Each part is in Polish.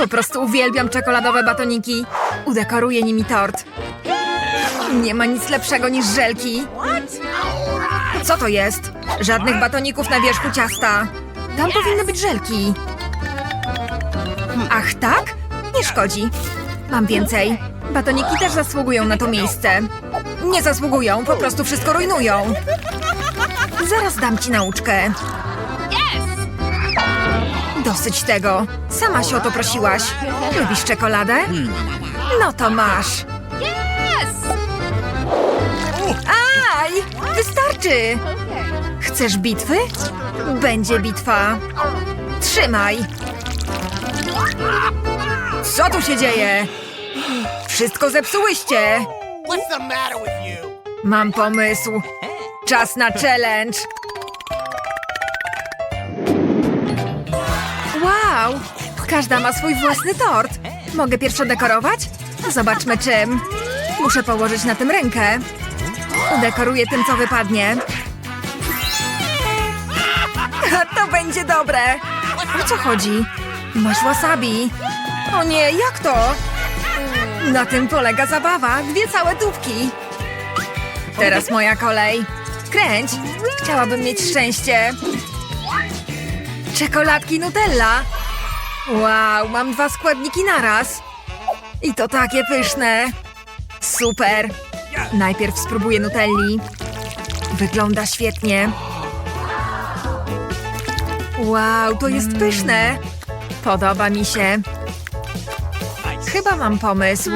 Po prostu uwielbiam czekoladowe batoniki. Udekoruję nimi tort. Nie ma nic lepszego niż żelki. Co to jest? Żadnych batoników na wierzchu ciasta. Tam powinny być żelki. Ach tak? Nie szkodzi. Mam więcej. Batoniki też zasługują na to miejsce. Nie zasługują, po prostu wszystko rujnują. Zaraz dam ci nauczkę. Dosyć tego. Sama się o to prosiłaś. Lubisz czekoladę? No to masz. Aj! Wystarczy! Chcesz bitwy? Będzie bitwa. Trzymaj. Co tu się dzieje? Wszystko zepsułyście. Mam pomysł. Czas na challenge. Wow! Każda ma swój własny tort. Mogę pierwszo dekorować? Zobaczmy czym. Muszę położyć na tym rękę. Udekoruję tym, co wypadnie. To będzie dobre. O co chodzi? Masz wasabi. O nie, jak to? Na tym polega zabawa. Dwie całe tubki. Teraz moja kolej. Kręć. Chciałabym mieć szczęście. Czekoladki Nutella. Wow, mam dwa składniki naraz. I to takie pyszne. Super. Najpierw spróbuję Nutelli. Wygląda świetnie. Wow, to jest pyszne. Podoba mi się. Chyba mam pomysł.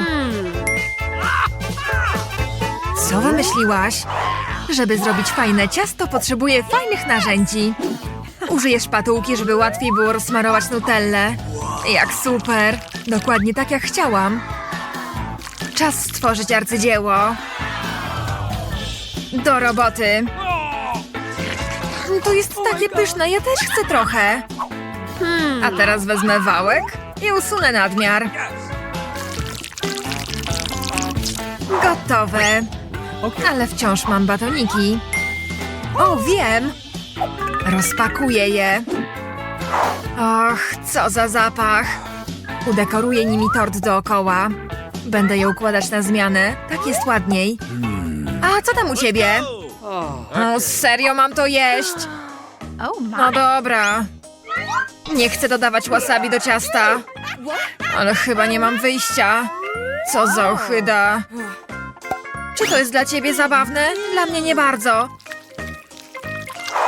Co wymyśliłaś? Żeby zrobić fajne ciasto, potrzebuję fajnych narzędzi. Użyję szpatułki, żeby łatwiej było rozsmarować nutellę. Jak super! Dokładnie tak jak chciałam. Czas stworzyć arcydzieło. Do roboty. To jest takie pyszne, ja też chcę trochę. A teraz wezmę wałek i usunę nadmiar. Gotowe. Ale wciąż mam batoniki. O, wiem! Rozpakuję je. Och, co za zapach. Udekoruję nimi tort dookoła. Będę je układać na zmianę. Tak jest ładniej. A co tam u ciebie? O, serio mam to jeść? No dobra. Nie chcę dodawać wasabi do ciasta. Ale chyba nie mam wyjścia. Co za ochyda. Czy to jest dla ciebie zabawne? Dla mnie nie bardzo.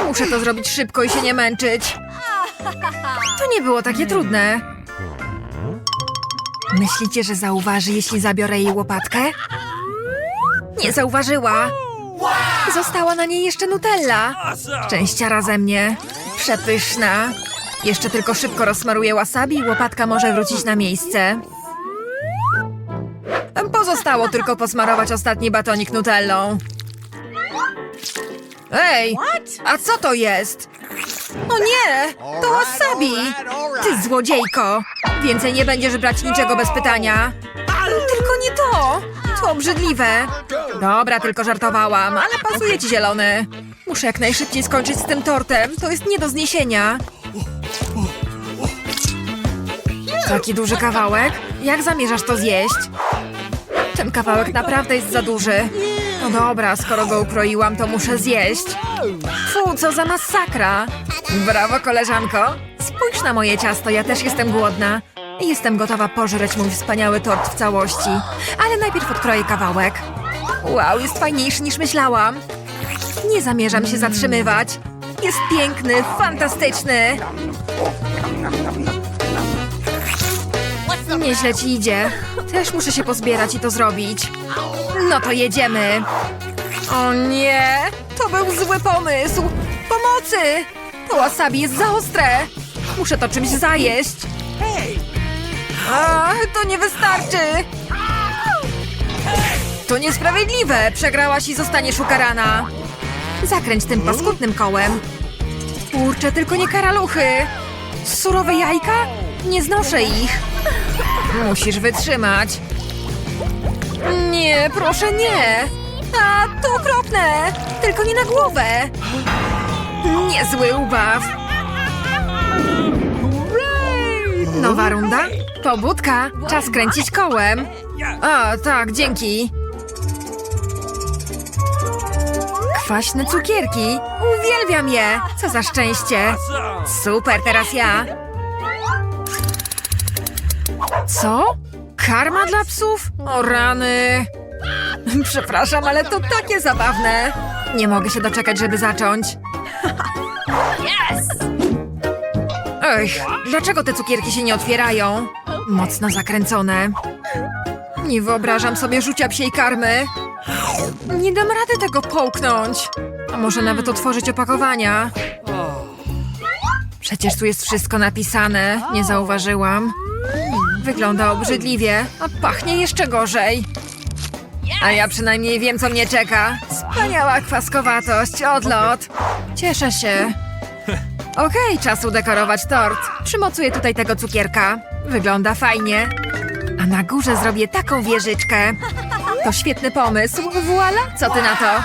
Muszę to zrobić szybko i się nie męczyć. To nie było takie trudne. Myślicie, że zauważy, jeśli zabiorę jej łopatkę? Nie zauważyła. Została na niej jeszcze Nutella. Szczęściara ze mnie. Przepyszna. Jeszcze tylko szybko rozsmaruję wasabi i łopatka może wrócić na miejsce. Pozostało tylko posmarować ostatni batonik Nutellą. Ej, a co to jest? O nie, to wasabi! Ty złodziejko! Więcej nie będziesz brać niczego bez pytania. Tylko nie to! To obrzydliwe. Dobra, tylko żartowałam, ale pasuje ci zielony. Muszę jak najszybciej skończyć z tym tortem. To jest nie do zniesienia. Taki duży kawałek? Jak zamierzasz to zjeść? Ten kawałek naprawdę jest za duży. No dobra, skoro go ukroiłam, to muszę zjeść. Fu, co za masakra! Brawo, koleżanko! Spójrz na moje ciasto, ja też jestem głodna. Jestem gotowa pożreć mój wspaniały tort w całości. Ale najpierw odkroję kawałek. Wow, jest fajniejszy niż myślałam. Nie zamierzam się zatrzymywać. Jest piękny, fantastyczny. Nieźle ci idzie. Też muszę się pozbierać i to zrobić. No to jedziemy. O nie, to był zły pomysł. Pomocy! To wasabi jest za ostre. Muszę to czymś zajeść. A, to nie wystarczy. To niesprawiedliwe. Przegrałaś i zostaniesz ukarana. Zakręć tym paskudnym kołem. Kurczę, tylko nie karaluchy. Surowe jajka? Nie znoszę ich. Musisz wytrzymać. Nie, proszę nie. A, to okropne. Tylko nie na głowę. Niezły ubaw. Nowa runda? Pobudka. Czas kręcić kołem. A, tak, dzięki. Kwaśne cukierki. Uwielbiam je. Co za szczęście. Super, teraz ja. Co? Karma dla psów? O rany. Przepraszam, ale to takie zabawne. Nie mogę się doczekać, żeby zacząć. Ech, dlaczego te cukierki się nie otwierają? Mocno zakręcone. Nie wyobrażam sobie rzucia psiej karmy. Nie dam rady tego połknąć. A może nawet otworzyć opakowania? Przecież tu jest wszystko napisane. Nie zauważyłam. Wygląda obrzydliwie, a pachnie jeszcze gorzej. A ja przynajmniej wiem, co mnie czeka. Wspaniała kwaskowatość, odlot. Cieszę się. Okej, czas udekorować tort. Przymocuję tutaj tego cukierka. Wygląda fajnie. A na górze zrobię taką wieżyczkę. To świetny pomysł. Voila, co ty na to?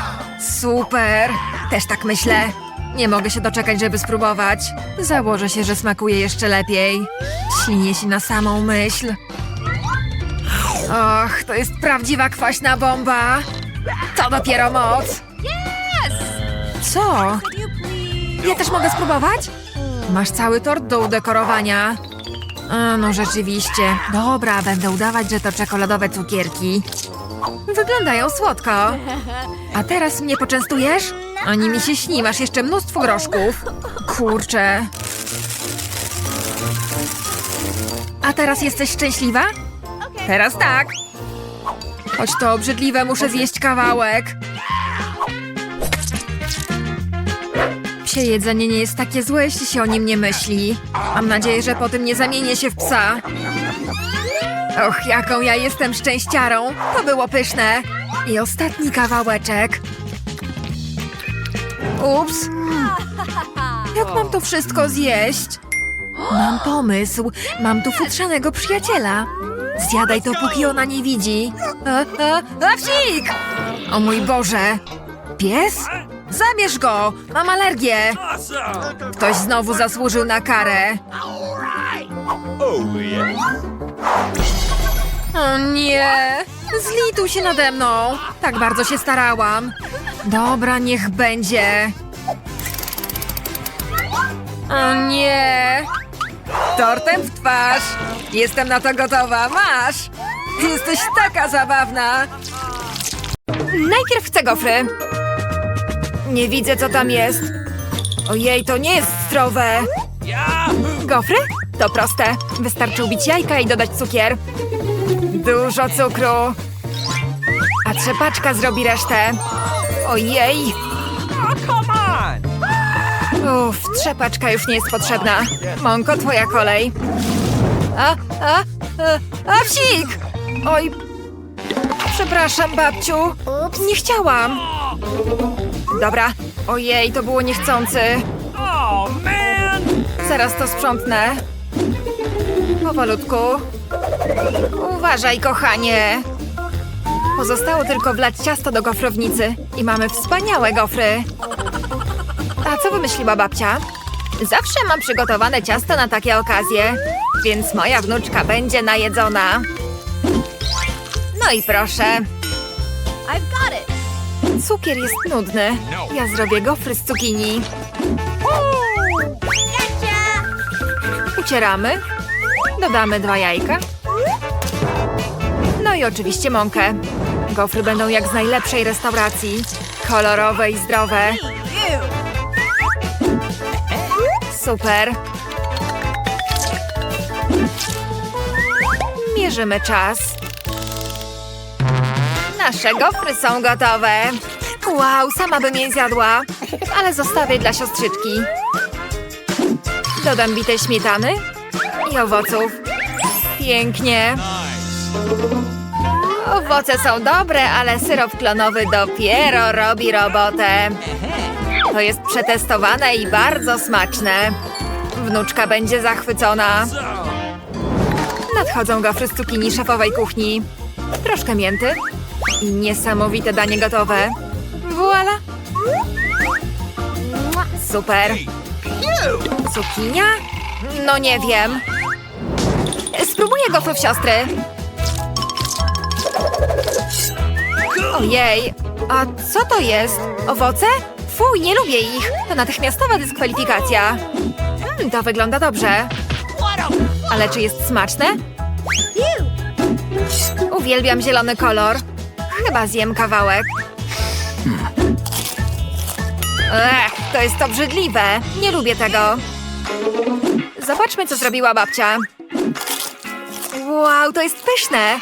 Super. Też tak myślę. Nie mogę się doczekać, żeby spróbować. Założę się, że smakuje jeszcze lepiej. Ślinię się na samą myśl. Och, to jest prawdziwa kwaśna bomba. To dopiero moc. Co? Ja też mogę spróbować? Masz cały tort do udekorowania. A, no rzeczywiście. Dobra, będę udawać, że to czekoladowe cukierki. Wyglądają słodko. A teraz mnie poczęstujesz? Ani mi się śni, masz jeszcze mnóstwo groszków. Kurczę. A teraz jesteś szczęśliwa? Teraz tak. Choć to obrzydliwe, muszę zjeść kawałek. Psie jedzenie nie jest takie złe, jeśli się o nim nie myśli. Mam nadzieję, że po tym nie zamienię się w psa. Och, jaką ja jestem szczęściarą. To było pyszne. I ostatni kawałeczek. Ups. Jak mam to wszystko zjeść? Mam pomysł. Mam tu futrzanego przyjaciela. Zjadaj to, póki ona nie widzi. A! O mój Boże! Pies? Zabierz go! Mam alergię! Ktoś znowu zasłużył na karę. O nie! Zlituj się nade mną! Tak bardzo się starałam. Dobra, niech będzie. O nie! Tortem w twarz! Jestem na to gotowa, masz! Jesteś taka zabawna! Najpierw chcę gofry. Nie widzę, co tam jest. Ojej, to nie jest zdrowe. Gofry? To proste. Wystarczy ubić jajka i dodać cukier. Dużo cukru. A trzepaczka zrobi resztę. Ojej. Uff, trzepaczka już nie jest potrzebna. Monko, twoja kolej. A, a, a, a psik! Oj, przepraszam, babciu. Nie chciałam. Dobra. Ojej, to było niechcący. Oh! Zaraz to sprzątnę. Powolutku. Uważaj, kochanie. Pozostało tylko wlać ciasto do gofrownicy i mamy wspaniałe gofry. A co wymyśliła babcia? Zawsze mam przygotowane ciasto na takie okazje, więc moja wnuczka będzie najedzona. No i proszę. Cukier jest nudny. Ja zrobię gofry z cukinii. Ucieramy. Dodamy dwa jajka. No i oczywiście mąkę. Gofry będą jak z najlepszej restauracji. Kolorowe i zdrowe. Super. Mierzymy czas. Nasze gofry są gotowe. Wow, sama bym je zjadła, ale zostawię dla siostrzyczki. Dodam bitej śmietany i owoców. Pięknie. Owoce są dobre, ale syrop klonowy dopiero robi robotę. To jest przetestowane i bardzo smaczne. Wnuczka będzie zachwycona. Nadchodzą gofry z cukinii szefowej kuchni. Troszkę mięty. I niesamowite danie gotowe. Voila! Super. Cukinia? No nie wiem. Spróbuję gofrów siostry. Ojej, a co to jest? Owoce? Fuj, nie lubię ich. To natychmiastowa dyskwalifikacja. Hmm, to wygląda dobrze. Ale czy jest smaczne? Uwielbiam zielony kolor. Chyba zjem kawałek. Ech, to jest obrzydliwe. Nie lubię tego. Zobaczmy, co zrobiła babcia. Wow, to jest pyszne.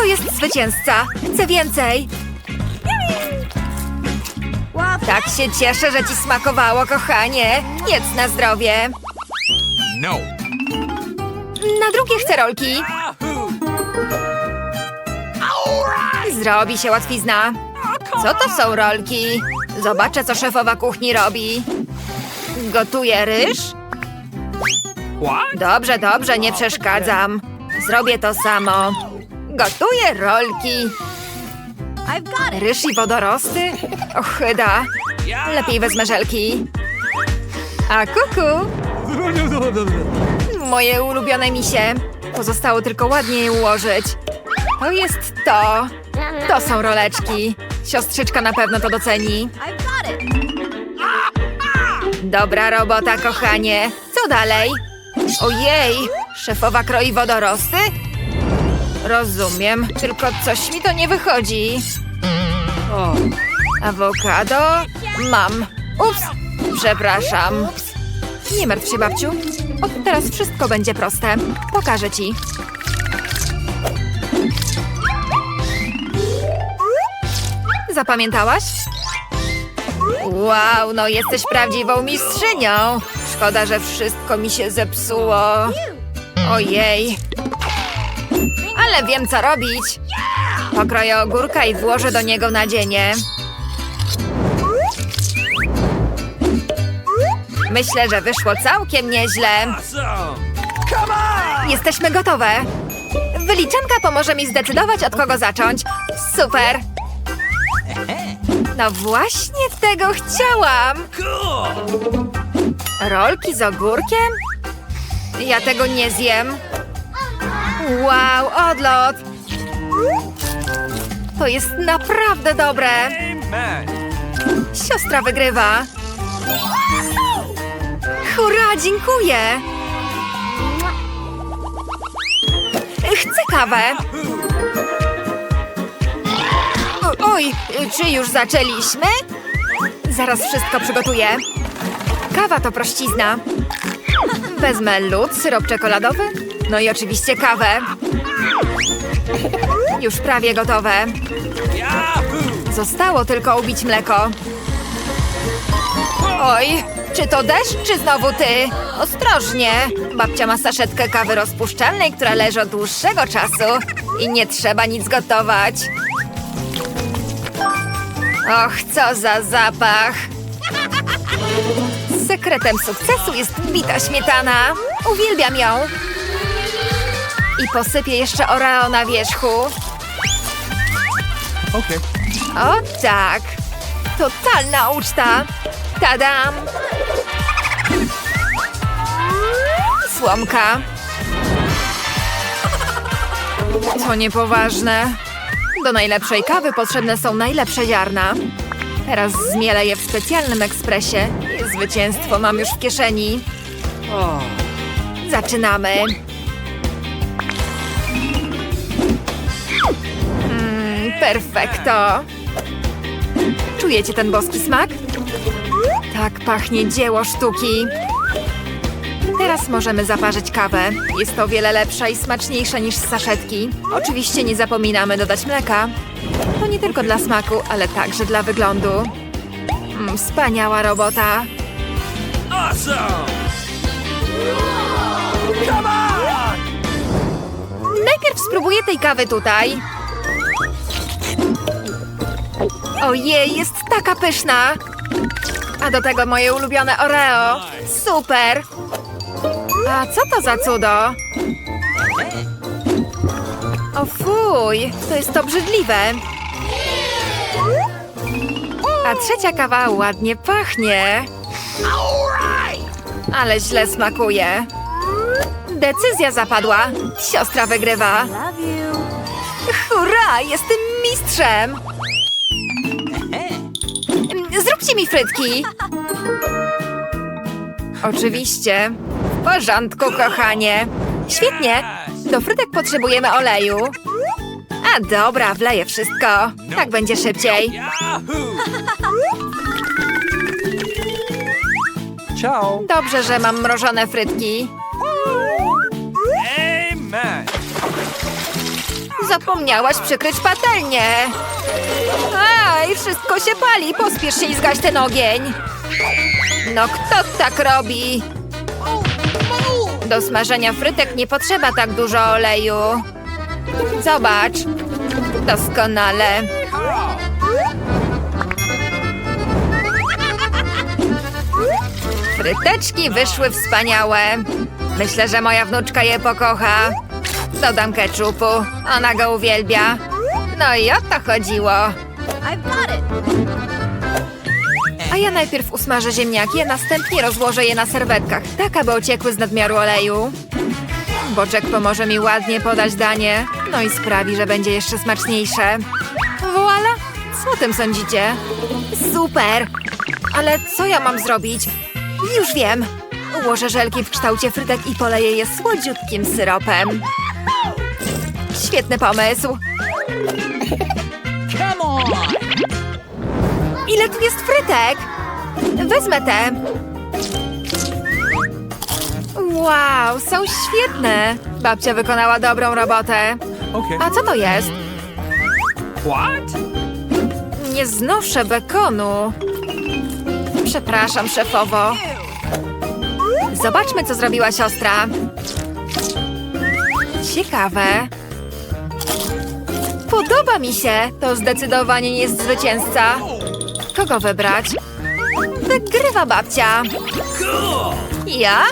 To jest zwycięzca. Chcę więcej. Tak się cieszę, że ci smakowało, kochanie. Jedz na zdrowie. No. Na drugie chcę rolki. Zrobi się łatwizna. Co to są rolki? Zobaczę, co szefowa kuchni robi. Gotuje ryż? Dobrze, dobrze, nie przeszkadzam. Zrobię to samo. Gotuję rolki. Ryż i wodorosty? Ochyda. Lepiej wezmę żelki. A kuku, moje ulubione misie. Pozostało tylko ładnie je ułożyć. To jest to. To są roleczki. Siostrzyczka na pewno to doceni. Dobra robota, kochanie. Co dalej? Ojej, szefowa kroi wodorosty? Rozumiem, tylko coś mi to nie wychodzi. Awokado? Mam. Ups, przepraszam. Nie martw się, babciu. Od teraz wszystko będzie proste. Pokażę ci. Zapamiętałaś? Wow, no jesteś prawdziwą mistrzynią. Szkoda, że wszystko mi się zepsuło. Ojej. Ale wiem, co robić. Pokroję ogórka i włożę do niego nadzienie. Myślę, że wyszło całkiem nieźle. Jesteśmy gotowe. Wyliczanka pomoże mi zdecydować, od kogo zacząć. Super. No właśnie tego chciałam. Rolki z ogórkiem? Ja tego nie zjem. Wow, odlot! To jest naprawdę dobre. Siostra wygrywa. Hurra, dziękuję. Chcę kawę. O, oj, czy już zaczęliśmy? Zaraz wszystko przygotuję. Kawa to prościzna. Wezmę lód, syrop czekoladowy, no i oczywiście kawę. Już prawie gotowe. Zostało tylko ubić mleko. Oj, czy to deszcz, czy znowu ty? Ostrożnie. Babcia ma saszetkę kawy rozpuszczalnej, która leży od dłuższego czasu i nie trzeba nic gotować. Och, co za zapach. Sekretem sukcesu jest bita śmietana. Uwielbiam ją. I posypię jeszcze oreo na wierzchu. Okay. O tak! Totalna uczta! Tadam! Słomka. To niepoważne. Do najlepszej kawy potrzebne są najlepsze ziarna. Teraz zmielę je w specjalnym ekspresie. Zwycięstwo mam już w kieszeni. Zaczynamy. Perfekto. Czujecie ten boski smak? Tak pachnie dzieło sztuki. Teraz możemy zaparzyć kawę. Jest o wiele lepsza i smaczniejsza niż z saszetki. Oczywiście nie zapominamy dodać mleka. To nie tylko dla smaku, ale także dla wyglądu. Mm, wspaniała robota. Najpierw spróbuję tej kawy tutaj. Ojej, jest taka pyszna. A do tego moje ulubione Oreo. Super. A co to za cudo? O fuj, to jest obrzydliwe. A trzecia kawa ładnie pachnie. Ale źle smakuje. Decyzja zapadła. Siostra wygrywa. Hurra, jestem mistrzem! Zróbcie mi frytki. Oczywiście. W porządku, kochanie. Świetnie. Do frytek potrzebujemy oleju. A dobra, wleję wszystko. Tak będzie szybciej. Ciao. Dobrze, że mam mrożone frytki. Zapomniałaś przykryć patelnię. Aj, wszystko się pali. Pospiesz się i zgaś ten ogień. No kto tak robi? Do smażenia frytek nie potrzeba tak dużo oleju. Zobacz. Doskonale. Fryteczki wyszły wspaniałe. Myślę, że moja wnuczka je pokocha. Dodam keczupu. Ona go uwielbia. No i o to chodziło. A ja najpierw usmażę ziemniaki, a następnie rozłożę je na serwetkach, tak aby ociekły z nadmiaru oleju. Boczek pomoże mi ładnie podać danie, no i sprawi, że będzie jeszcze smaczniejsze. Voila! Co o tym sądzicie? Super! Ale co ja mam zrobić? Już wiem! Ułożę żelki w kształcie frytek i poleję je słodziutkim syropem. Świetny pomysł! Ile tu jest frytek? Wezmę te. Wow, są świetne. Babcia wykonała dobrą robotę. A co to jest? What? Nie znoszę bekonu. Przepraszam, szefowo. Zobaczmy, co zrobiła siostra. Ciekawe. Podoba mi się. To zdecydowanie nie jest zwycięzca. Kogo wybrać? Wygrywa babcia. Ja?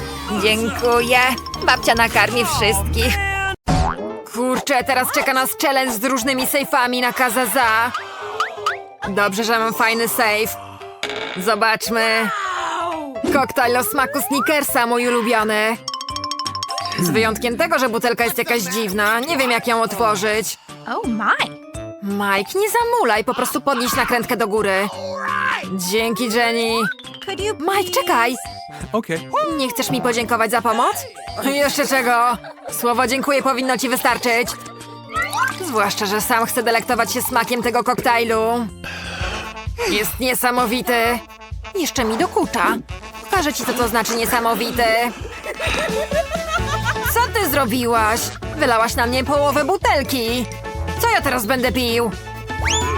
Dziękuję. Babcia nakarmi wszystkich. Kurczę, teraz czeka nas challenge z różnymi sejfami na Kazaza. Dobrze, że mam fajny sejf. Zobaczmy. Koktajl o smaku Snickersa, mój ulubiony. Z wyjątkiem tego, że butelka jest jakaś dziwna. Nie wiem, jak ją otworzyć. Oh my. Mike, nie zamulaj, po prostu podnieś nakrętkę do góry. Dzięki, Jenny. Mike, czekaj. Okay. Nie chcesz mi podziękować za pomoc? Jeszcze czego? Słowo dziękuję powinno ci wystarczyć. Zwłaszcza, że sam chcę delektować się smakiem tego koktajlu. Jest niesamowity. Jeszcze mi dokucza. Pokażę ci, co to znaczy niesamowity. Co ty zrobiłaś? Wylałaś na mnie połowę butelki. Co ja teraz będę pił?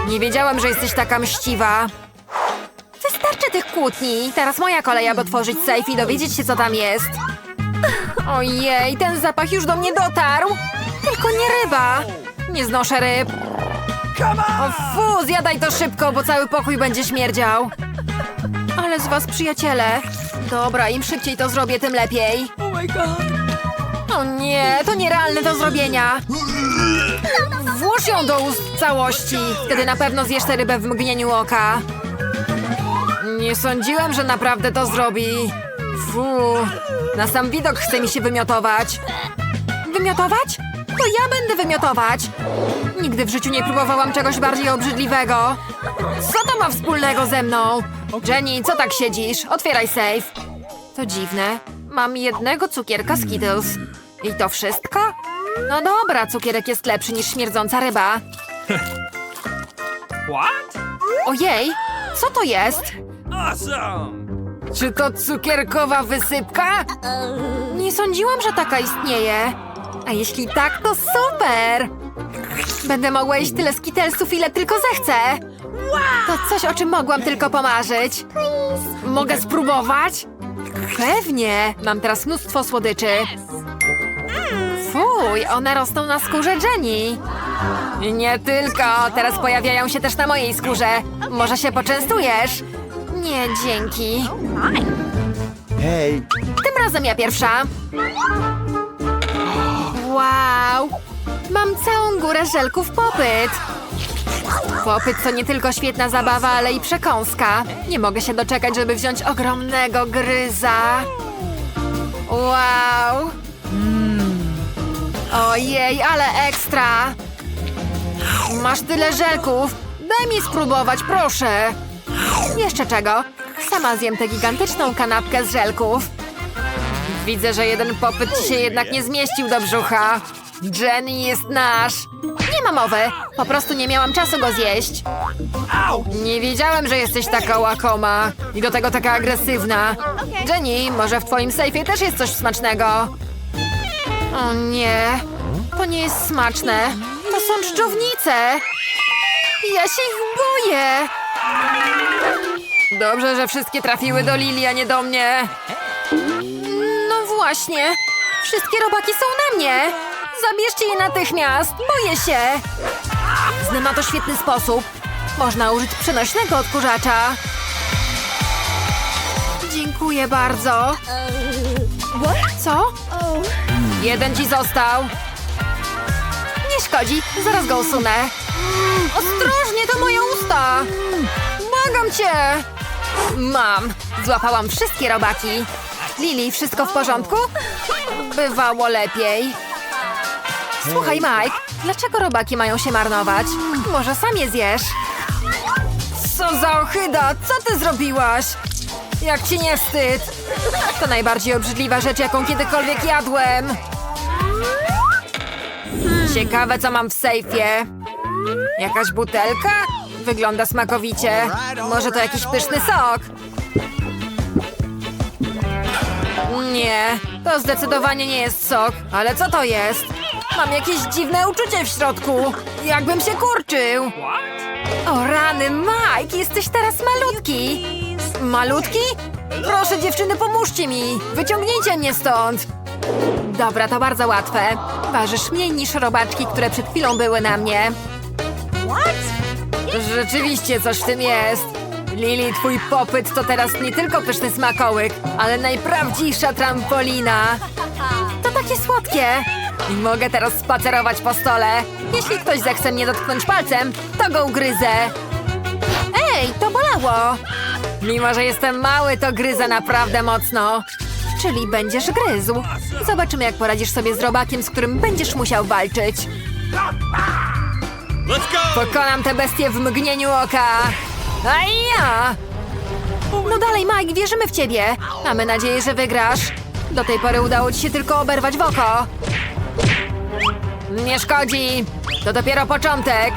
Nie wiedziałem, że jesteś taka mściwa. Wystarczy tych kłótni. Teraz moja kolej, aby otworzyć sejf i dowiedzieć się, co tam jest. Ojej, ten zapach już do mnie dotarł. Tylko nie ryba. Nie znoszę ryb. O fu, zjadaj to szybko, bo cały pokój będzie śmierdział. Ale z was przyjaciele. Dobra, im szybciej to zrobię, tym lepiej. Oh my god. O nie, to nierealne do zrobienia. Włóż ją do ust całości. Wtedy na pewno zjesz tę rybę w mgnieniu oka. Nie sądziłem, że naprawdę to zrobi. Fu, na sam widok chce mi się wymiotować. Wymiotować? To ja będę wymiotować. Nigdy w życiu nie próbowałam czegoś bardziej obrzydliwego. Co to ma wspólnego ze mną? Jenny, co tak siedzisz? Otwieraj safe. To dziwne. Mam jednego cukierka Skittles. I to wszystko? No dobra, cukierek jest lepszy niż śmierdząca ryba. What? Ojej, co to jest? Awesome. Czy to cukierkowa wysypka? Nie sądziłam, że taka istnieje. A jeśli tak, to super! Będę mogła jeść tyle skitelsów, ile tylko zechcę. To coś, o czym mogłam tylko pomarzyć. Mogę spróbować? Pewnie. Mam teraz mnóstwo słodyczy. Fuj, one rosną na skórze Jenny. Nie tylko, teraz pojawiają się też na mojej skórze. Może się poczęstujesz? Nie, dzięki. Hej, Tym razem ja pierwsza. Wow! Mam całą górę żelków popyt. Popyt to nie tylko świetna zabawa, ale i przekąska. Nie mogę się doczekać, żeby wziąć ogromnego gryza. Wow! Ojej, ale ekstra! Masz tyle żelków. Daj mi spróbować, proszę. Jeszcze czego? Sama zjem tę gigantyczną kanapkę z żelków. Widzę, że jeden popyt ci się jednak nie zmieścił do brzucha. Jenny jest nasz. Nie ma mowy. Po prostu nie miałam czasu go zjeść. Nie wiedziałem, że jesteś taka łakoma. I do tego taka agresywna. Jenny, może w twoim sejfie też jest coś smacznego? O nie, to nie jest smaczne. To są czczownice. Ja się ich boję. Dobrze, że wszystkie trafiły do Lili, a nie do mnie. No właśnie. Wszystkie robaki są na mnie. Zabierzcie je natychmiast. Boję się. Znam na to świetny sposób. Można użyć przenośnego odkurzacza. Dziękuję bardzo. Co? Jeden ci został. Nie szkodzi, zaraz go usunę. Ostrożnie, to moje usta. Błagam cię. Mam. Złapałam wszystkie robaki. Lili, wszystko w porządku? Bywało lepiej. Słuchaj, Mike, dlaczego robaki mają się marnować? Może sam je zjesz? Co za ohyda! Co ty zrobiłaś? Jak ci nie wstyd? To najbardziej obrzydliwa rzecz, jaką kiedykolwiek jadłem. Ciekawe, co mam w sejfie. Jakaś butelka? Wygląda smakowicie. Może to jakiś pyszny sok? Nie, to zdecydowanie nie jest sok. Ale co to jest? Mam jakieś dziwne uczucie w środku. Jakbym się kurczył. O rany, Mike, jesteś teraz malutki. Malutki? Proszę dziewczyny, pomóżcie mi. Wyciągnijcie mnie stąd. Dobra, to bardzo łatwe. Ważysz mniej niż robaczki, które przed chwilą były na mnie. What? Rzeczywiście coś w tym jest. Lili, twój popyt to teraz nie tylko pyszny smakołyk, ale najprawdziwsza trampolina. To takie słodkie. I mogę teraz spacerować po stole. Jeśli ktoś zechce mnie dotknąć palcem, to go ugryzę. Ej, to bolało. Mimo, że jestem mały, to gryzę naprawdę mocno. Czyli będziesz gryzł. Zobaczymy, jak poradzisz sobie z robakiem, z którym będziesz musiał walczyć. Pokonam tę bestię w mgnieniu oka! A ja! No dalej, Mike, wierzymy w ciebie. Mamy nadzieję, że wygrasz. Do tej pory udało ci się tylko oberwać w oko. Nie szkodzi. To dopiero początek.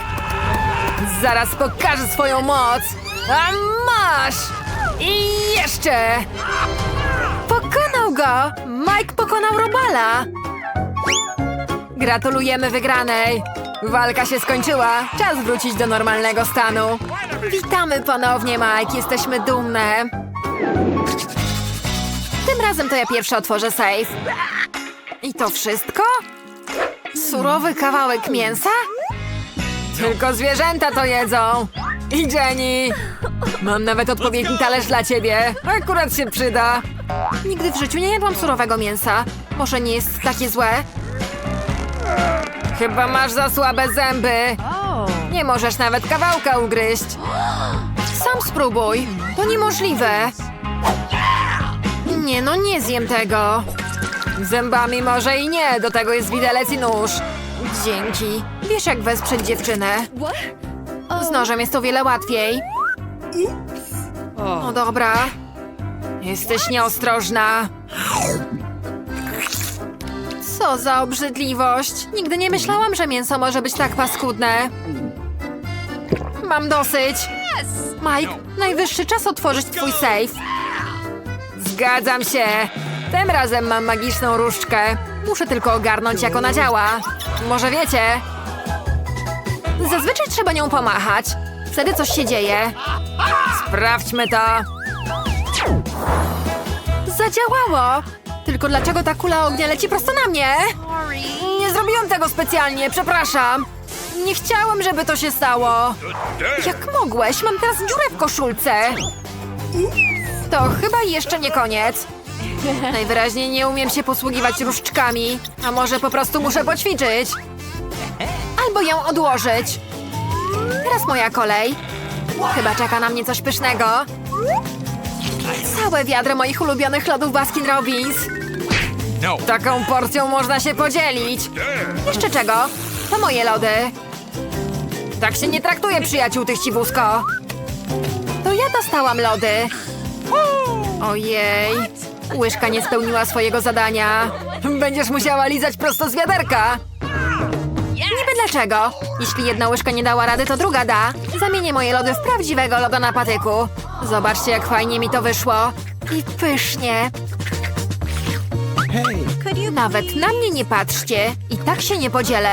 Zaraz pokażę swoją moc. A masz! I jeszcze! Pokonał go! Mike pokonał Robala! Gratulujemy wygranej! Walka się skończyła. Czas wrócić do normalnego stanu. Witamy ponownie, Mike. Jesteśmy dumne. Tym razem to ja pierwszy otworzę safe. I to wszystko? Surowy kawałek mięsa? Tylko zwierzęta to jedzą. I Jenny. Mam nawet odpowiedni talerz dla ciebie. Akurat się przyda. Nigdy w życiu nie jadłam surowego mięsa. Może nie jest takie złe? Chyba masz za słabe zęby. Oh. Nie możesz nawet kawałka ugryźć. Sam spróbuj. To niemożliwe. Nie no, nie zjem tego. Zębami może i nie, do tego jest widelec i nóż. Dzięki. Wiesz jak wesprzeć dziewczynę. Z nożem jest o wiele łatwiej. No dobra. Jesteś nieostrożna. Co za obrzydliwość. Nigdy nie myślałam, że mięso może być tak paskudne. Mam dosyć. Mike, najwyższy czas otworzyć twój safe. Zgadzam się. Tym razem mam magiczną różdżkę. Muszę tylko ogarnąć, jak ona działa. Może wiecie? Zazwyczaj trzeba nią pomachać. Wtedy coś się dzieje. Sprawdźmy to. Zadziałało! Tylko dlaczego ta kula ognia leci prosto na mnie? Nie zrobiłam tego specjalnie, przepraszam. Nie chciałam, żeby to się stało. Jak mogłeś? Mam teraz dziurę w koszulce. To chyba jeszcze nie koniec. Najwyraźniej nie umiem się posługiwać różdżkami. A może po prostu muszę poćwiczyć? Albo ją odłożyć. Teraz moja kolej. Chyba czeka na mnie coś pysznego. Całe wiadro moich ulubionych lodów Baskin Robbins. No. Taką porcją można się podzielić. Jeszcze czego? To moje lody. Tak się nie traktuje przyjaciół tych ciwusko. To ja dostałam lody. Ojej. Łyżka nie spełniła swojego zadania. Będziesz musiała lizać prosto z wiaderka. Niby dlaczego? Jeśli jedna łyżka nie dała rady, to druga da. Zamienię moje lody w prawdziwego loda na patyku. Zobaczcie, jak fajnie mi to wyszło. I pysznie. Nawet na mnie nie patrzcie. I tak się nie podzielę.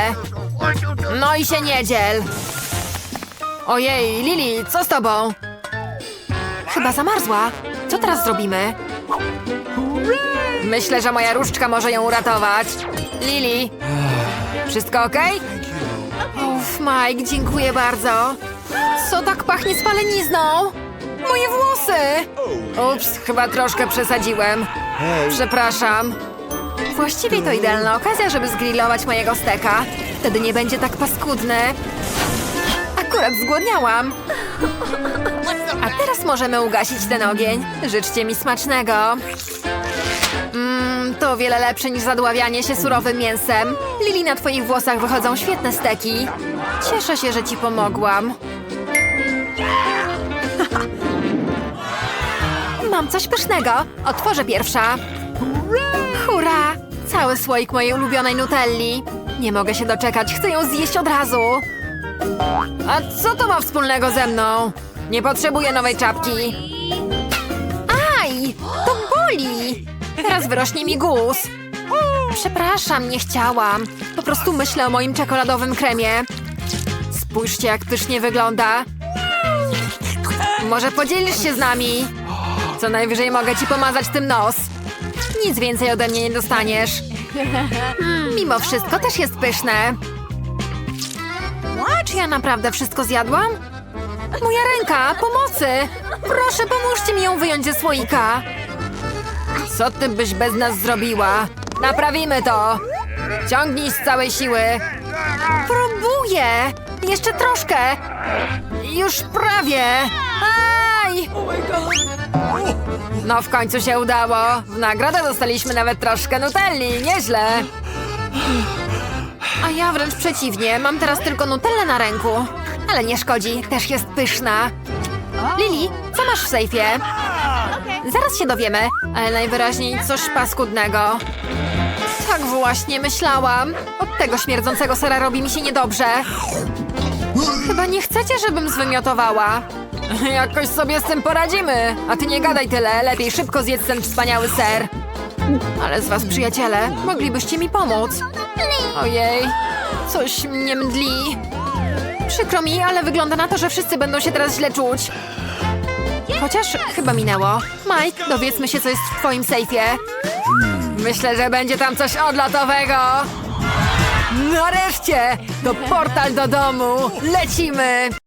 No i się nie dziel. Ojej, Lili, co z tobą? Chyba zamarzła. Co teraz zrobimy? Myślę, że moja różdżka może ją uratować. Lili, wszystko okej? Uff, Mike, dziękuję bardzo. Co tak pachnie spalenizną? Moje włosy! Ups, chyba troszkę przesadziłem. Przepraszam. Właściwie to idealna okazja, żeby zgrillować mojego steka. Wtedy nie będzie tak paskudny. Akurat zgłodniałam. A teraz możemy ugasić ten ogień. Życzcie mi smacznego. Mmm, to wiele lepsze niż zadławianie się surowym mięsem. Lili, na twoich włosach wychodzą świetne steki. Cieszę się, że ci pomogłam. Mam coś pysznego. Otworzę pierwsza. Hurra! Cały słoik mojej ulubionej nutelli. Nie mogę się doczekać, chcę ją zjeść od razu. A co to ma wspólnego ze mną? Nie potrzebuję nowej czapki. Aj! To boli! Teraz wyrośnie mi guz. Przepraszam, nie chciałam. Po prostu myślę o moim czekoladowym kremie. Spójrzcie, jak pysznie wygląda. Może podzielisz się z nami? Co najwyżej mogę ci pomazać tym nos. Nic więcej ode mnie nie dostaniesz. Mimo wszystko też jest pyszne. Czy ja naprawdę wszystko zjadłam? Moja ręka! Pomocy! Proszę, pomóżcie mi ją wyjąć ze słoika. Co ty byś bez nas zrobiła? Naprawimy to! Ciągnij z całej siły! Próbuję! Jeszcze troszkę! Już prawie! Aj! No w końcu się udało. W nagrodę dostaliśmy nawet troszkę nutelli. Nieźle. A ja wręcz przeciwnie. Mam teraz tylko nutellę na ręku. Ale nie szkodzi. Też jest pyszna. Lili, co masz w sejfie? Zaraz się dowiemy. Ale najwyraźniej coś paskudnego. Tak właśnie myślałam. Od tego śmierdzącego sera robi mi się niedobrze. Chyba nie chcecie, żebym zwymiotowała. Jakoś sobie z tym poradzimy. A ty nie gadaj tyle, lepiej szybko zjedz ten wspaniały ser. Ale z was, przyjaciele, moglibyście mi pomóc. Ojej, coś mnie mdli. Przykro mi, ale wygląda na to, że wszyscy będą się teraz źle czuć. Chociaż chyba minęło. Mike, dowiedzmy się, co jest w twoim sejfie. Myślę, że będzie tam coś odlotowego. Nareszcie! To portal do domu! Lecimy!